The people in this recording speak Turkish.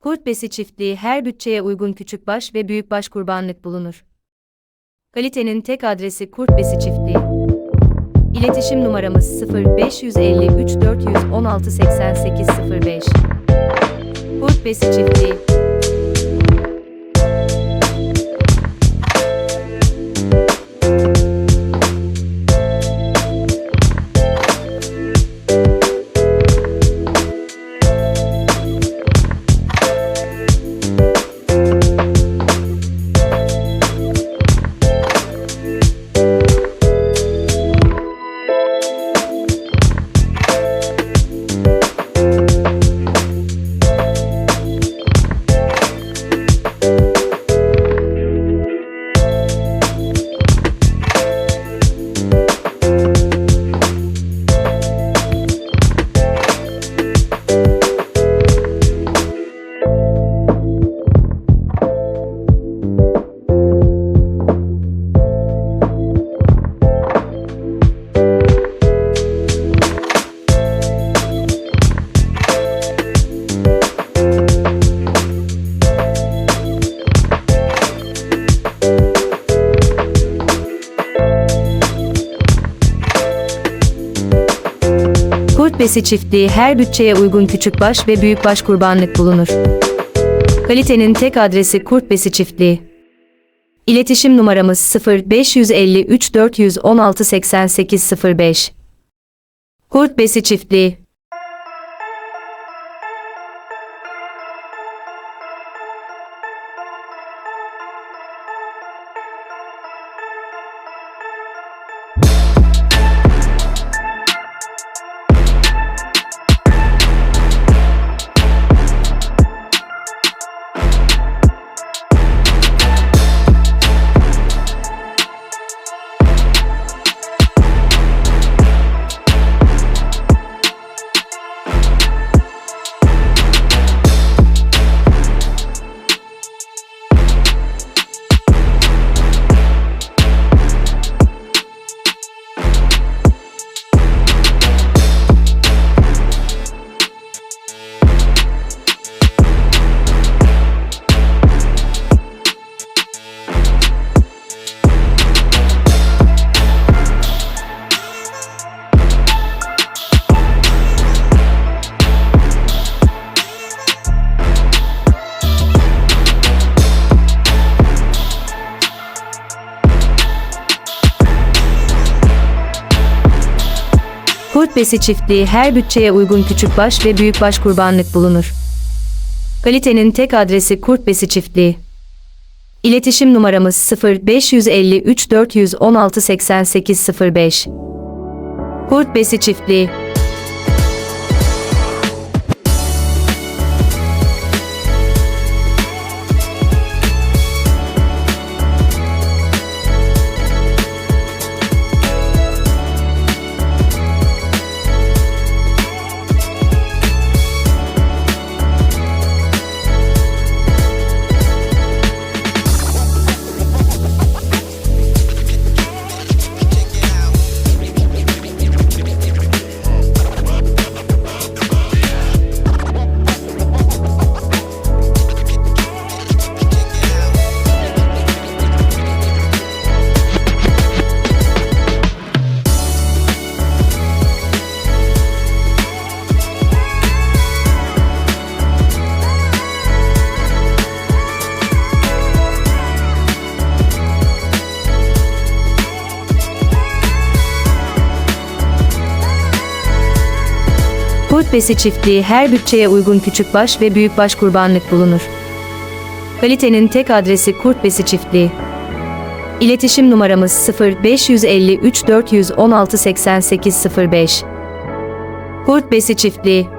Kurt besi çiftliği her bütçeye uygun küçükbaş ve büyükbaş kurbanlık bulunur. Kalitenin tek adresi Kurt besi çiftliği. İletişim numaramız 0553 416 8805. Kurt besi çiftliği. Kurt besi çiftliği her bütçeye uygun küçükbaş ve büyükbaş kurbanlık bulunur. Kalitenin tek adresi Kurt besi çiftliği. İletişim numaramız 0553 416 8805. Kurt besi çiftliği. Kurt besi çiftliği her bütçeye uygun küçükbaş ve büyükbaş kurbanlık bulunur. Kalitenin tek adresi Kurt besi çiftliği. İletişim numaramız 0553 416 8805. Kurt besi çiftliği. Kurt besi çiftliği her bütçeye uygun küçükbaş ve büyükbaş kurbanlık bulunur. Kalitenin tek adresi Kurt besi çiftliği. İletişim numaramız 0553 416 8805. Kurt besi çiftliği.